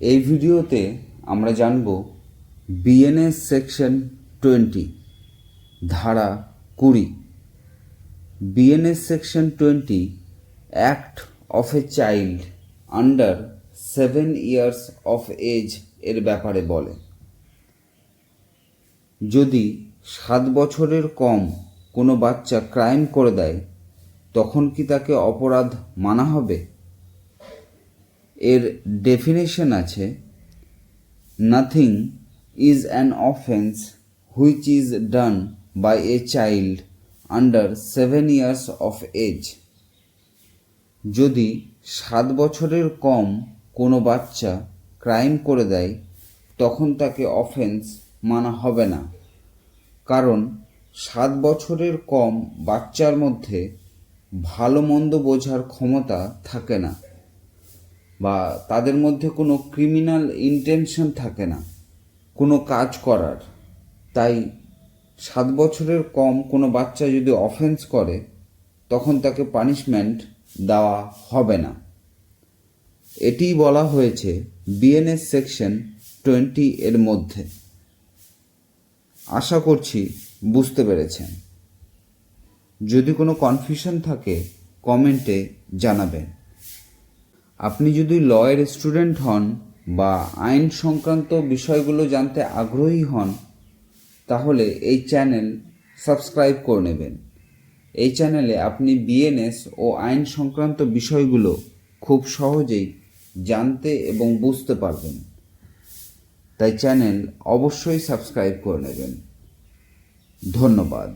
এই ভিডিওতে আমরা জানব বিএনএস সেকশন টোয়েন্টি, ধারা কুড়ি। BNS section twenty act of a child under seven years of age এর ব্যাপারে বলে। যদি সাত বছরের কম কোনো বাচ্চা ক্রাইম করে দেয়, তখন কি তাকে অপরাধ মানা হবে? এর ডেফিনেশন আছে nothing is an offence which is done by a child under seven years of age যদি সাত বছরের কম কোনো বাচ্চা ক্রাইম করে দেয়, তখন তাকে অফেন্স মানা হবে না। কারণ সাত বছরের কম বাচ্চার মধ্যে ভালো মন্দ বোঝার ক্ষমতা থাকে না। বা তাদের মধ্যে কোনো ক্রিমিনাল ইন্টেনশন থাকে না, কোনো কাজ করার। তাই সাত বছরের কম কোনো বাচ্চা যদি অফেন্স করে, তখন তাকে পানিশমেন্ট দেওয়া হবে না। এটিই বলা হয়েছে বিএনএস সেকশন টোয়েন্টি এর মধ্যে। আশা করছি বুঝতে পেরেছেন। যদি কোনো কনফিউশন থাকে কমেন্টে জানাবেন। আপনি যদি লয়ের স্টুডেন্ট হন বা আইন সংক্রান্ত বিষয়গুলো জানতে আগ্রহী হন, তাহলে এই চ্যানেল সাবস্ক্রাইব করে নেবেন। এই চ্যানেলে আপনি বিএনএস ও আইন সংক্রান্ত বিষয়গুলো খুব সহজেই জানতে এবং বুঝতে পারবেন। তাই চ্যানেল অবশ্যই সাবস্ক্রাইব করে নেবেন। ধন্যবাদ।